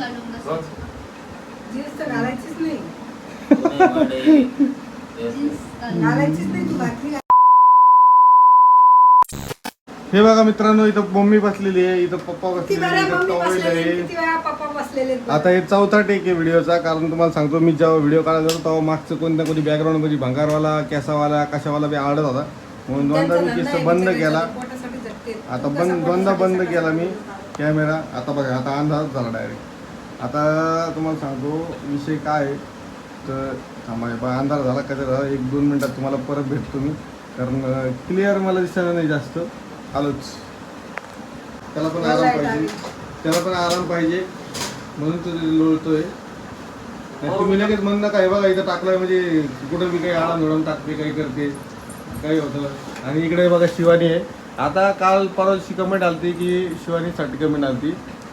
घालून बघ. बस जीन्स तर घालायचीच नाही पुणे वाडे. जीन्स घालून घालायचीच नाही तू घातली हे बघा मित्रांनो इथं मम्मी बसलेली आहे इथं पप्पा किती बसलेले वेळा आहे, इथं मम्मी टॉवेल बसलेली आहे किती वेळा पप्पा बसलेले आहेत बघ. आता हे चौथा टेक आहे व्हिडिओचा कारण तुम्हाला सांगतो मी जेव्हा व्हिडिओ काढायला जातो तेव्हा मागचं कोणत्या कोणी बॅकग्राऊंडमध्ये भंगारवाला केसावाला कशावाला बी आवडत होता म्हणून दोनदा मी धंदा केस आहे, बंद केला. आता बंद दोनदा बंद केला मी? कॅमेरा आता बघा आता अंदाज झाला डायरेक्ट आता तुम्हाला सांगतो विषय काय आहे? तर थांबा हे पहा, अंधार झाला का झाला एक दोन मिनिटात तुम्हाला परत भेटतो मी. कारण क्लिअर मला दिसणार नाही जास्त. आलोच. त्याला पण आराम पाहिजे. त्याला पण आराम पाहिजे. म्हणून तो लोळतोय. तुम्ही लगेच म्हणणं काय बघा इथं टाकलाय म्हणजे कुठं बी काही आराम धरून टाकते काही करते. काही होतं आणि इकडे बघा शिवानी आहे. आता काल परवाची कमेंट आलती की शिवानीसाठी कमेंट आलती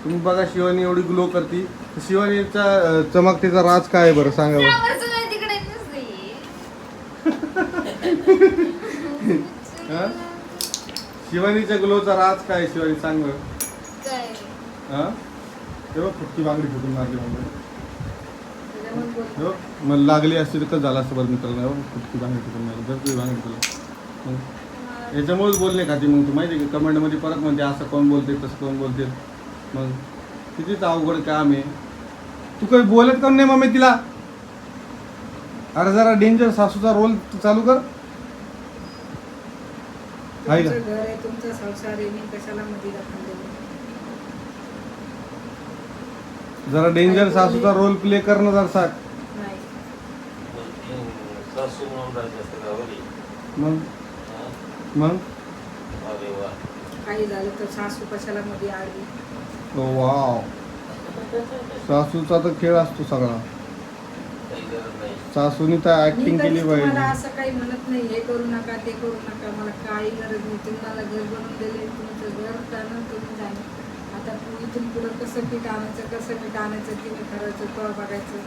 तुम्ही बघा शिवानी एवढी ग्लो करते. शिवानीचा अं, चमकतेचा राज काय आहे बरं? सांगा बरं. तिकडे हा? शिवानीच्या ग्लोचा राज काय आहे शिवानी? सांग बरं. काय? हा? तेव्हा फुटकी बांगडी फुटून मारली त्याच्यामुळे बोल. मला लागली असती तर झालं असतं बरं मित्रांनो हो, फुटकी बांगडी फुटून मारली. जर तुझी बांगडी मग? याच्यामुळेच बोलणे खाती मग तू. माहिती आहे का? कमेंटमध्ये परत म्हणते असं कोण बोलते तसं कोण बोलते मग कितीच अवघड काम आहे तू काही बोलत कोण नाही मम्मी तिला अरे जरा डेंजर सासूचा रोल चालू कर आहे का? तुमचं घर आहे तुमचा संसार आहे मी कशाला? जरा डेंजर सासूचा रोल प्ले कर ना जरा साक नाही सासू म्हणून असतं का? मग हा? मग अरे वा. काही झालं तर सासू कशाला मध्ये आली ओ वाव सासूचा तर खेळ असतो सगळा. सासूनी तर ऍक्टिंग केली पाहिजे असं काही म्हणत नाही हे करू नका ते करू नका मला काही गरज नाही तुम्हाला घर बनवून दिले तुमचं घर त्यानं तुम्ही जाणे आता तू इथून पुढं कसं पीठ आणायचं कसं पीठ आणायचं तिने करायचं तो बघायचं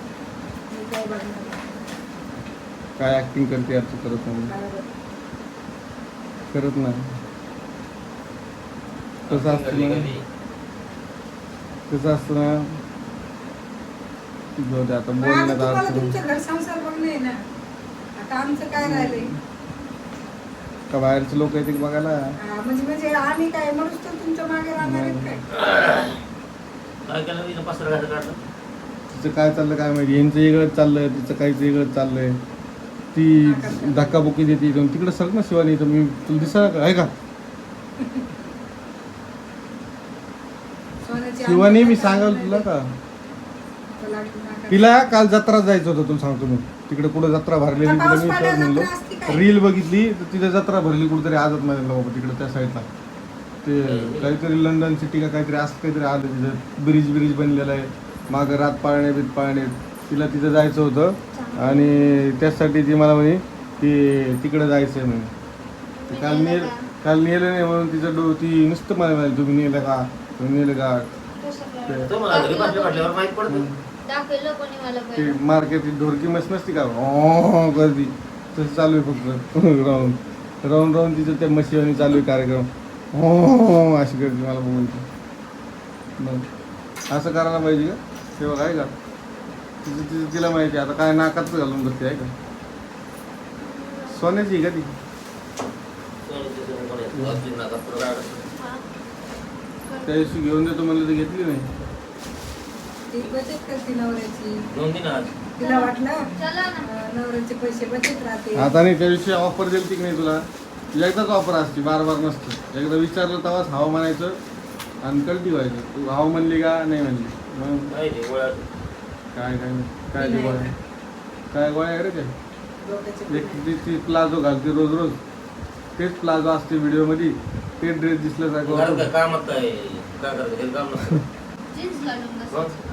मी काय बघणार. काय ऍक्टिंग करते यार तू करत नाही. करत नाही कसं असतं. कसं असतं ना? जाऊ दे आता बोलण्यात तुम्हाला घर संसार बघणे ना. आता आमचं काय राहिलंय? का बाहेरचे लोक येते बघायला? हा, म्हणजे म्हणजे आम्ही काय म्हणून तर तुमच्या मागे राहणार आहेत काय? काय केलं मी पसरा घातला काढलं? तिचं काय चाललं काय माहिती? यांचं वेगळंच चाललंय तिचं काहीच वेगळंच चाललंय. ती धक्काबुक्की देते इथून. तिकडे सर ना शिवानी इथं. मी तुला दिसा आहे का सोन्याची शिवानी मी सांगाल तुला. का? तुला काल जत्रा जायचं होतं तुला सांगतो मी. तिकडे कुठं जत्रा भरलेली तिला मी सहज म्हणलो? रील बघितली तर तिथे जत्रा भरली कुठेतरी आजच मध्ये बाबा तिकडे त्या साईडला. ते काहीतरी लंडन सिटी का काहीतरी असं काहीतरी आलं तिथं. ब्रिज ब्रिज बनलेलं आहे. मागं रात पाळणे बीत पाळणे. तिला तिथं जायचं होतं. आणि त्यासाठी ती मला म्हणे की तिकडे जायचं आहे म्हणे काल नेल काल नेलं नाही म्हणून तिचं डो ती नुसतं मला म्हणाली तुम्ही नेलं का? तुम्ही नेलं का? तो मला घरी बसल्या बसल्यावर माहीत पडतं. दाखवलं कोणी मला ते पहिलं? मार्केट ढोरकी मस्त नसती का? ओ गर्दी. तसं चालू आहे फक्त. राहून राहून राहून तिचं त्या मशीवानी चालू आहे कार्यक्रम. हो अशी गर्दी मला बघून ती. मग असं करायला पाहिजे का? तेव्हा काय का? तिचं तिचं तिला माहिती आहे. आता काय नाकात घालून बसते आहे का? सोन्याची आहे का ती. हा. त्या दिवशी घेऊन देतो म्हणलं तर घेतली नाही. ती बचत करते नवऱ्याची. दोन दिन आज तिला वाटलं चला ना. अं, नवऱ्याचे पैसे बचत राहते आता नाही त्या दिवशी ऑफर दिली की नाही तुला? एकदाच ऑफर असते बार बार नसतं एकदा विचारलं तेव्हाच हाव म्हणायचं आणि कल्टी व्हायचं. तू हाव म्हणली का नाही म्हणली? मग नाही ते गोळ्या काय काय काय ते गोळ्या काय गोळ्या आहे रे ते डोक्याचे एक ती ती प्लाझो घालते रोज रोज. तेच प्लाझो असते व्हिडिओमध्ये. ते ड्रेस दिसलं घरात काय कामात काय काय करायचं घरी काम नसतं. जीन्स घालून.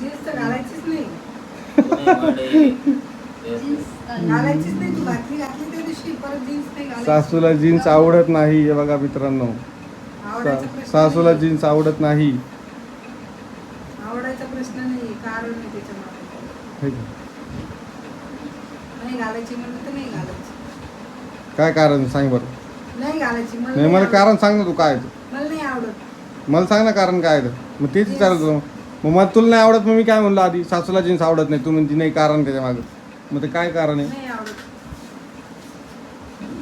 जीन्स तर घालायचीच नाही पुणे वाडे. जीन्स घालून घालायचीच नाही तू घातली घातली त्या दिवशी परत जीन्स नाही घालायची. सासूला जीन्स आवडत नाही हे बघा मित्रांनो आवडायचा सा- प्रश्न सासूला नाही. जीन्स आवडत नाही आवडायचा प्रश्न नाही कारण नाही त्याच्यामागे हे का? नाही घालायची म्हणलं तर नाही घालायची काय कारण सांग बरं नाही घालायची मला नाही मला आवडत. कारण सांग ना तू काय ते. मला नाही आवडत मला सांग ना कारण काय ते. मग तेच विचारलं तुला मग मला तुला नाही आवडत मग मी काय म्हणलो आधी? सासूला जीन्स आवडत नाही तू म्हणती नाही कारण त्याच्या मागं. मग ते काय कारण आहे? नाही आवडत.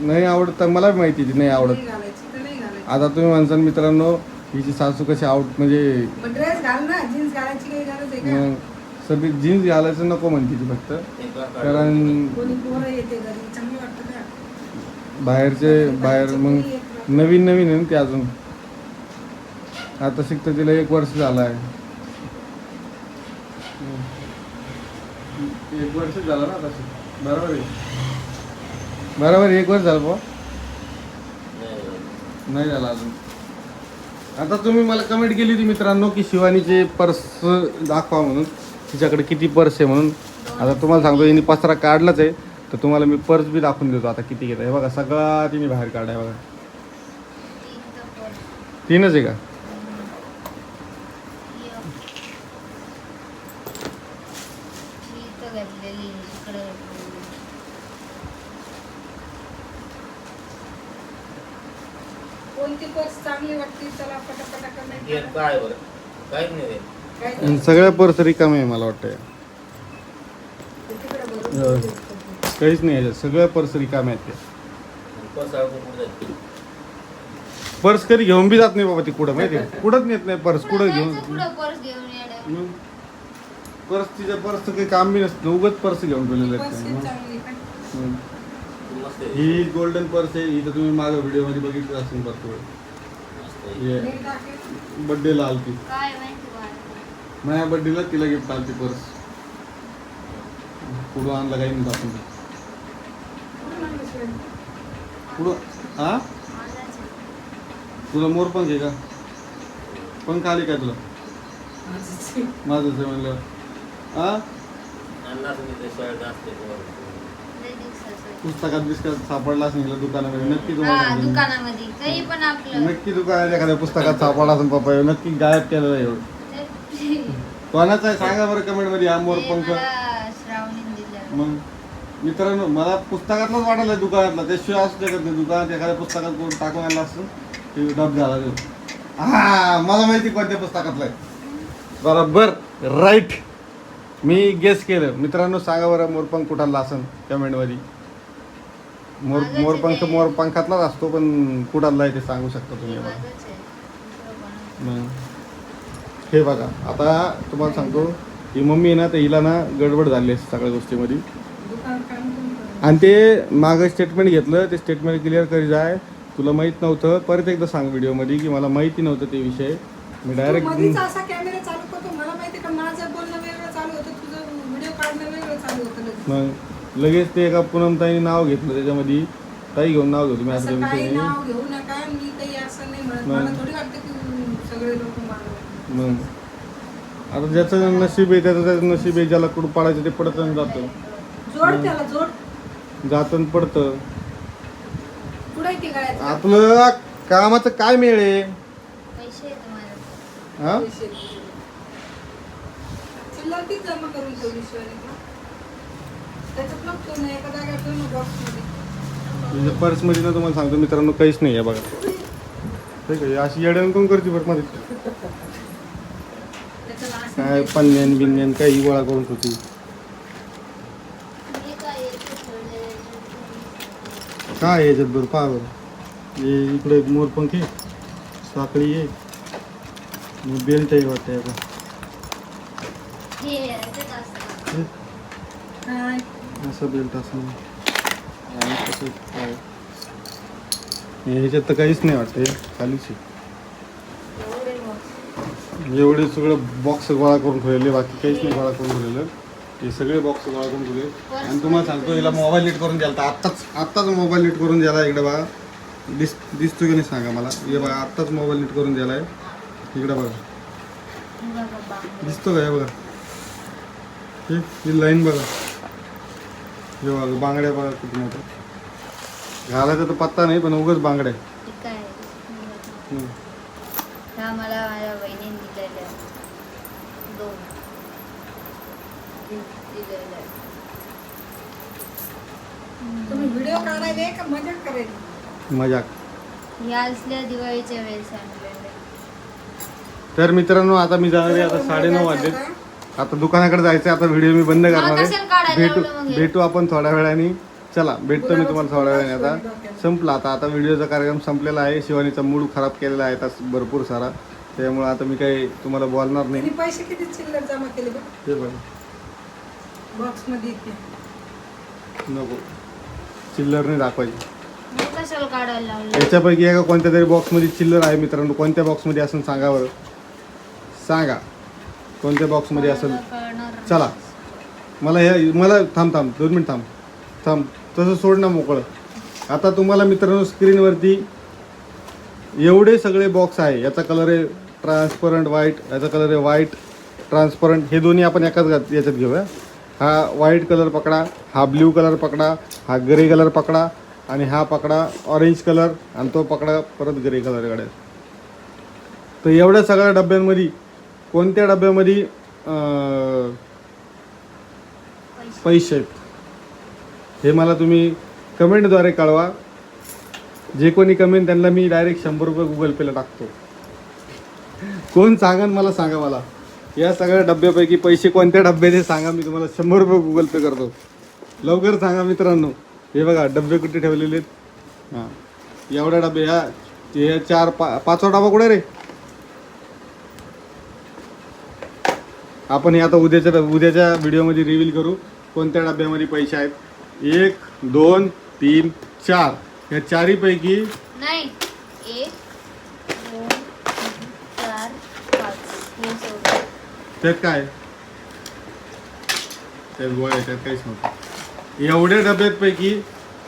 नाही आवडत तर मला बी माहिती आहे ती नाही आवडत. नाही घालायची तर नाही घालायची. आता तुम्ही म्हणसान मित्रांनो हिची सासू कशी आवड म्हणजे मग ड्रेस घाल ना जीन्स घालायची काही गरज आहे का? मग सगळी जीन्स घालायचं नको म्हणते ती फक्त. कारण कोणी पोरं येते घरी चांगलं वाटतं का बाहेरचे बाहेर मग नवीन नवीन आहे ना ते अजून. आता शिकतं तिला एक वर्ष झालं आहे. एक वर्ष झालं ना आता शिक- बरोबर आहे. बरोबर आहे, एक वर्ष झालं बुवा नाही, नाही झालं अजून. आता तुम्ही मला कमेंट केली होती मित्रांनो की शिवानीचे पर्स दाखवा म्हणून. तिच्याकडे किती पर्स आहे म्हणून. आता तुम्हाला सांगतो हिने पसरा काढलाच आहे. तर तुम्हाला मी पर्स बी दाखवून देतो आता किती घेत आहे बघा सगळा तिने बाहेर काढाय बघा. तीनच आहे का एक. ही इथं घातलेली इकडे घातलेली. कोणती पर्स चांगली वाटते चला पटापटा हे कमेंट काय बरं? काहीच नाही रे. काय आणि सगळ्या पर्स रिकामे आहे मला वाटतं हो. काहीच नाही याच्यात. सगळ्या पर्स रिकामे आहेत ते. पर्स अडकून कुठे जाईल? पर्स कधी घेऊन बी जात नाही बाबा ती कुठं माहिती आहे? कुठंच नेत नाही पर्स. कुठं कुठं घेऊन? कुठं पर्स घेऊन येणं? पर्स तिच्या पर्सचं काही काम बी नसतं. उगत पर्स घेऊन ठेवलेलं पर्स आहे ही. मस्त आहे. ही गोल्डन पर्स आहे. ही तर तुम्ही माझ्या व्हिडिओमध्ये बघितली असेल भरपूर. दाखव. बड्डेला आलती काय माहिती. माझ्या बड्डेला तिला गिफ्ट आलती पर्स पुढं आणलं काही म्हणतो आपण? पुढं हा. तुला मोरपंख आहे का पंख आली काय तुला माझंच आहे. माझंच आहे म्हणलं हा अन्नाचं मी ते शाळेत असते तेव्हा. लय दिवसाचं आहे. पुस्तकात बिस्कात सापडला असेल दुकानामध्ये. नक्की हा तुम्हाला सांगेन. दुकानामध्ये. काही पण आपलं नक्की दुकानात एखाद्या पुस्तकात सापडला असेल पप्पा नक्की गायब केलेलं आहे ते- कोणाचं आहे? सांगा बरं कमेंटमध्ये मला श्रावणीने दिलं मग मित्रांनो मला पुस्तकातलाच वाटायला दुकानातला. त्याशिवाय असू शकत नाही. दुकानात एखाद्या पुस्तकात कोण टाकून आला असतं ते डब झाला तो. हा मला माहिती कोणत्या पुस्तकातलं आहे. बरोबर राईट मी गेस केलं. मित्रांनो सांगा बरं मोरपंख कुठाला असन कमेंटमध्ये. मोर माझंच आहे मोरपंख ते. मोरपंखातलाच असतो पण कुठाला आहे ते सांगू शकता तुम्ही आहे. दुसरं कोणाचं? मग हे बघा आता तुम्हाला सांगतो ही मम्मी आहे ना तर हिला ना गडबड झाली आहे सगळ्या गोष्टीमध्ये काम कोण? आणि ते मागं स्टेटमेंट घेतलं ते स्टेटमेंट क्लिअर करी जाय तुला माहीत नव्हतं परत एकदा सांग व्हिडिओमध्ये की मला माहिती नव्हतं ते विषय मी तू डायरेक्ट मधीच असा कॅमेरा चालू करतो मला माहिती का माझं बोलणं वेगळं चालू होतं तुझं व्हिडिओ काढणं वेगळं चालू होतं लगेच. मग लगेच ते एका पूनमताईने नाव घेतलं त्याच्यामध्ये. ताई घेऊन नाव घेतो मी असं असं काही काही विषय नाही. नाव घेऊ नका मी काही असं नाही म्हणत. नाही. मला थोडी वाटतं की सगळे लोक मागं मग. आता ज्याचं नशीब आहे त्याचं त्याचं नशीब आहे ज्याला कुठं पाडायचं ते पडतं आणि जातं. जोड त्याला जोड. जातं आणि पडतं. पुढे ती गळ्यात आपलं कामाचं काय मेळ आहे? पैसे आहेत माझ्याकडे. हा? पैसे. चिल्लर तीच जमा करून ठेवली शिवानी. त्याच्यात नको ना एका जागा ठेव ना बॉक्समध्ये म्हणजे पर्समध्ये ना तुम्हाला सांगतो मित्रांनो काहीच नाही आहे बघा. ठीक आहे अशी येड्यान कोण करते बरं मध्ये? काय पन्न्यान बिन्यान काही गोळा करून ठेवते. हे काय ठेवलेलं आहे? काय आहे याच्यात बरं? पहा बरं. हे इकडे एक मोरपंख आहे. साखळी आहे. बेल्ट आहे वाटतं याचा. हे याच्यात असतं. हे. काय असं बेल्ट असं ह्याच्यात तर काहीच नाही वाटतं हे खालीच आहे. एवढे सगळं बॉक्स गोळा करून ठेवलेले बाकी काहीच नाही गोळा करून ठेवलेलं. हे सगळे बॉक्स गोळा करून ठेवले. आणि तुम्हाला सांगतो हिला मोबाईल नीट करून तर आत्ताच आत्ताच मोबाईल नीट करून द्याला इकडे बघा. दिस दिसतो की नाही सांगा मला. हे बघा आत्ताच मोबाईल नीट करून द्याला आहे. इकडे बघा. दिसतो का हे बघा? ही लाईन बघा. हे बघा बांगड्या बघा किती मोठ्या घालायचा तर पत्ता नाही पण उगाच बांगड्या काय? हम्म. हा मला माझ्या बहिणीने दिलेलं आहे. दोन दिलेलं आहे. तुम्ही व्हिडिओ काढायले का मजा करायची मजाक असल्या दिवाळीच्या वेळेस. तर मित्रांनो आता मी जाणार आहे आता साडेनऊ वाजले आता दुकानाकडे जायचं आता व्हिडिओ मी बंद करणार आहे. भेटू? भेटू आपण थोड्या वेळाने. चला भेटतो मी तुम्हाला थोड्या वेळाने आता. संपला आता आता व्हिडिओचा कार्यक्रम संपलेला आहे. शिवानीचा मूड खराब केलेला आहे तास भरपूर सारा. त्यामुळे आता मी काही तुम्हाला बोलणार नाही. पैसे किती चिल्लर जमा केले ते बघ. बॉक्समध्ये इथे. नको. चिल्लर नाही दाखवायची. याच्यापैकी एका कोणत्या तरी बॉक्समध्ये चिल्लर आहे मित्रांनो. कोणत्या बॉक्समध्ये असेल सांगा बरं. सांगा. कोणत्या बॉक्समध्ये असेल. चला. मला हे मला थांब थांब. दोन मिनिट थांब. थांब. तसं सोड ना मोकळं. आता तुम्हाला मित्रांनो स्क्रीनवरती एवढे सगळे बॉक्स आहे. याचा कलर आहे ट्रान्सपरंट व्हाईट याचा कलर आहे व्हाईट ट्रान्सपरंट हे दोन्ही आपण एकाच याच्यात घेऊया. हा व्हाईट कलर पकडा हा ब्ल्यू कलर पकडा हा ग्रे कलर पकडा आणि हा पकडा ऑरेंज कलर आणि तो पकडा परत ग्रे कलर गाड्या तर एवढ्या सगळ्या डब्यांमध्ये कोणत्या डब्यामध्ये अं, पैसे. आहेत? हे मला तुम्ही कमेंटद्वारे कळवा. जे कोणी कमेंट त्यांना मी डायरेक्ट शंभर रुपये गुगल पेला टाकतो. कोण सांगा मला सांगा मला. या सगळ्या डब्यापैकी पैसे कोणत्या डब्यात आहे सांगा मी तुम्हाला शंभर रुपये गुगल पे करतो. लवकर सांगा मित्रांनो. हे बघा डबे कुठे ठेवलेले आहेत? हां. एवढ्या डबे ह्या हे चार पा पाचवा डबा कुठे रे? आपण हे आता उद्याच्या उद्याच्या व्हिडिओमध्ये रिव्हील करू कोणत्या डब्यामध्ये पैसे आहेत. एक दोन तीन चार. या चारीपैकी नाही. एक दोन तीन चार पाच. हे चौदा. त्यात काय? त्यात गोळ्या त्यात काहीच नव्हतं. एवढ्या डब्यापैकी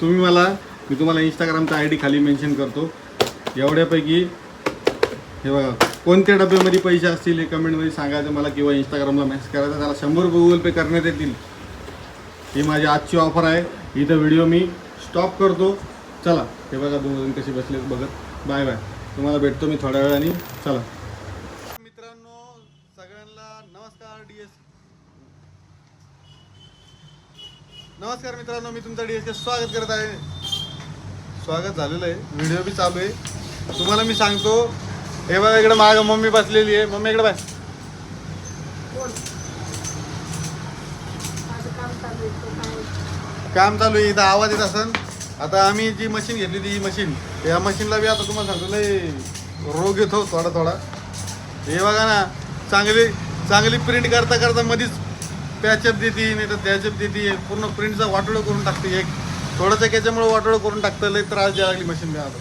तुम्ही मला मी तुम्हाला इंस्टाग्रामचा आय डी खाली मेन्शन करतो. एवढ्यापैकी हे बघा. कोणत्या डब्यामध्ये पैसे असतील हे कमेंटमध्ये सांगायचं मला किंवा इंस्टाग्रामला मेसेज करायचा त्याला शंभर गुगल पे करण्यात येतील. ही माझी आजची ऑफर आहे. इथं व्हिडिओ मी स्टॉप करतो. चला हे बघा दोन जण कसे बसले बघत. बाय बाय तुम्हाला भेटतो मी थोड्या वेळाने. चला. मित्रांनो सगळ्यांना नमस्कार डी एस नमस्कार मित्रांनो मी तुमचं डी एस स्वागत करत आहे. स्वागत झालेलं आहे. व्हिडिओ बी चालू आहे. तुम्हाला मी सांगतो हे बघा इकडे मागं मम्मी बसलेली आहे. मम्मी इकडे बस. काम चालू आहे, इथं आवाज येत असन. आता आम्ही जी मशीन घेतली ती मशीन या मशीनला बी आता तुम्हाला सांगतो लय रोग येतो थोडा थोडा. हे बघा ना चांगली चांगली प्रिंट करता करता मध्येच पॅचअप देते नाही तर त्याचअप देते. पूर्ण प्रिंटचा वाटोळं करून टाकते एक. थोडंसं याच्यामुळे वाटोळं करून टाकतं. लय त्रास द्यायला लागली मशीन मी आता.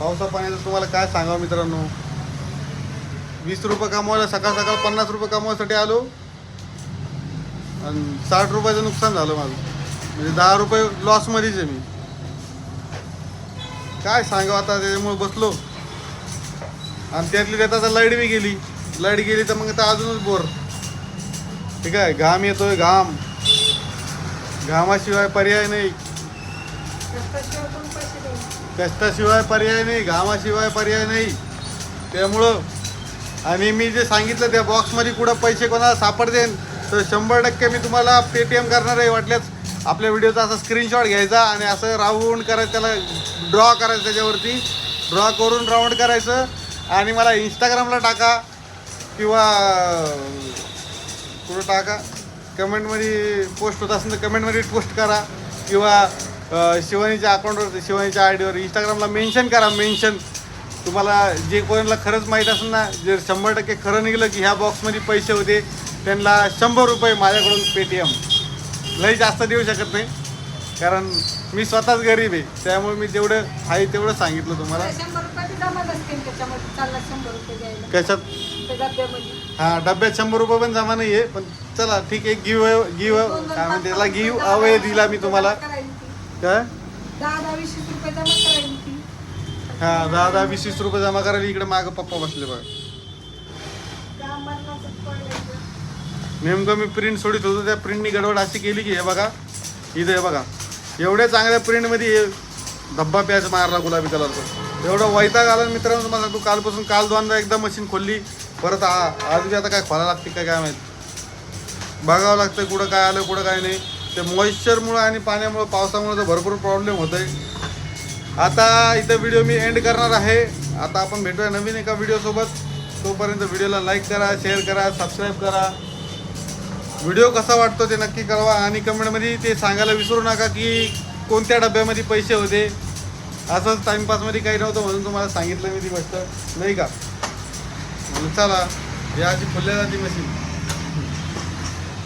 पावसा पाण्याचं तुम्हाला काय सांगावं मित्रांनो? वीस रुपये कमवायला सकाळ सकाळ पन्नास रुपये कमवायसाठी आलो. आणि साठ रुपयाचं नुकसान झालं माझं. म्हणजे दहा रुपये लॉसमध्येच आहे मी. काय सांगावं आता त्याच्यामुळे बसलो. आणि त्यातली त्यात आता लाइट बी गेली. लाइट गेली तर मग आता अजूनच बोर. ठीक आहे घाम येतोय घाम. घामाशिवाय पर्याय नाही? कष्टाशिवाय पर्याय नाही घामाशिवाय पर्याय नाही. त्यामुळं आणि मी जे सांगितलं त्या बॉक्समध्ये कुठं पैसे कोणाला सापडतील तर शंभर टक्के मी तुम्हाला पेटीएम करणार आहे वाटल्यास आपल्या व्हिडिओचा असा स्क्रीनशॉट घ्यायचा आणि असं राऊंड करायचं त्याला ड्रॉ करायचं त्याच्यावरती. ड्रॉ करून राऊंड करायचं आणि मला इंस्टाग्रामला टाका किंवा कुठं टाका? कमेंटमध्ये पोस्ट होत असेल तर कमेंटमध्ये पोस्ट करा किंवा शिवानीच्या अकाउंटवर शिवानीच्या आय डीवर इंस्टाग्रामला मेन्शन करा मेन्शन तुम्हाला जे कोणाला खरंच माहीत असेल ना जर शंभर टक्के खरं निघलं की ह्या बॉक्समध्ये पैसे होते त्यांना शंभर रुपये माझ्याकडून पेटीएम लई जास्त देऊ शकत नाही. कारण मी स्वतःच गरीब आहे त्यामुळे मी जेवढं आहे तेवढं सांगितलं तुम्हाला. कशात? हा डब्यात शंभर रुपये पण जमा नाही आहे पण चला ठीक आहे गिव गिव काय म्हणते त्याला गिव अवे दिला मी तुम्हाला. काय? हा दहा दहा वीस वीस रुपये जमा करायला इकडे मागं पप्पा बसले बघा. नेमकं मी प्रिंट सोडित होतो त्या प्रिंटनी गडबड अशी केली की हे बघा इथं हे बघा. एवढ्या चांगल्या प्रिंटमध्ये धब्बा प्याच मारला गुलाबी कलरचा. एवढं वैताग आला मित्रांनो तुम्हाला तू कालपासून काल दोनदा एकदा मशीन खोलली परत आ- आज बी आता काय खोला लागते काय काय माहीत. बघावं लागतं कुठं काय आलं कुठं काय नाही. ते मॉइश्चरमुळं आणि पाण्यामुळं पावसामुळं तर भरपूर प्रॉब्लेम होत आहे आता इथं व्हिडिओ मी एंड करणार आहे. आता आपण भेटूया नवीन एका व्हिडिओसोबत तोपर्यंत व्हिडिओला लाईक करा शेअर करा सबस्क्राईब करा. व्हिडिओ कसा वाटतो ते नक्की कळवा आणि कमेंटमध्ये ते सांगायला विसरू नका की कोणत्या डब्यामध्ये पैसे होते. असंच टाइमपासमध्ये काही नव्हतं म्हणून तुम्हाला सांगितलं मी ती गोष्ट. नाही का? म्हणून चला या अशी फुलल्या जाते मशीन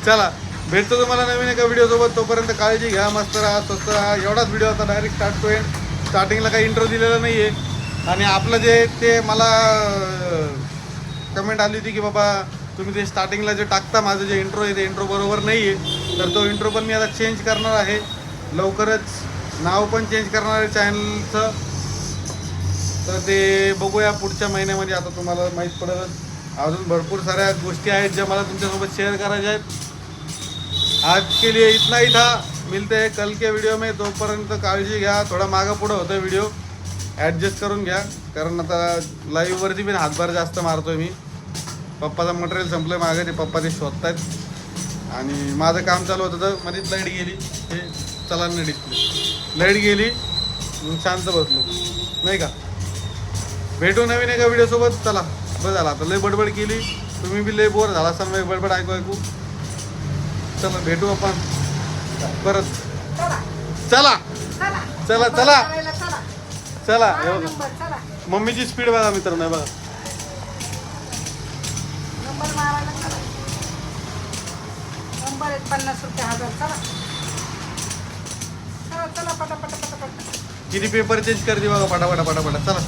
चला भेटतो तुम्हाला नवीन एका व्हिडिओसोबत तोपर्यंत काळजी घ्या मस्त राहा स्वस्त राहा. एवढाच व्हिडिओ आता डायरेक्ट स्टार्ट टू एंड स्टार्टिंगला काही इंट्रो दिलेला नाही आहे आणि आपलं जे ते मला कमेंट आली होती की बाबा तुम्ही ते स्टार्टिंगला जे टाकता माझं जे इंट्रो आहे ते इंट्रो बरोबर नाही आहे तर तो इंट्रो पण मी आता चेंज करणार आहे. लवकरच नाव पण चेंज करणार आहे चॅनलचं तर ते बघूया पुढच्या महिन्यामध्ये आता तुम्हाला माहीत पडेल. अजून भरपूर साऱ्या गोष्टी आहेत ज्या मला तुमच्यासोबत शेअर करायच्या आहेत. आज के लिए इतना ही था. मिलते हैं कल के वीडियो में तोपर्यंत काळजी घ्या थोडा मागं पुढं होतं व्हिडिओ ॲडजस्ट करून घ्या कारण आता लाईव्हवरती पण हातभार जास्त मारतो आहे मी. पप्पाचं मटेरियल संपलं मागं ते पप्पा ते शोधत आहेत आणि माझं काम चालू होतं तर मध्येच लाइट गेली हे चला नाही डिस्प्ले लाइट गेली मग शांत बसलो. नाही का? भेटू नवीन एका व्हिडिओसोबत चला. बरं झाला आता लय बडबड केली. तुम्ही बी लय बोर झाला असाल मग बडबड ऐकू ऐकू. चला भेटू आपण. परत. चला. चला. चला. चला, हे बघा मम्मीची स्पीड बघा मित्रांनो हे बघा. पन्नास रुपये हजार चला. चला चला पटा पटा पटा पटा किती पेपर चेंज करते बघा पटापटा पटापटा. चला.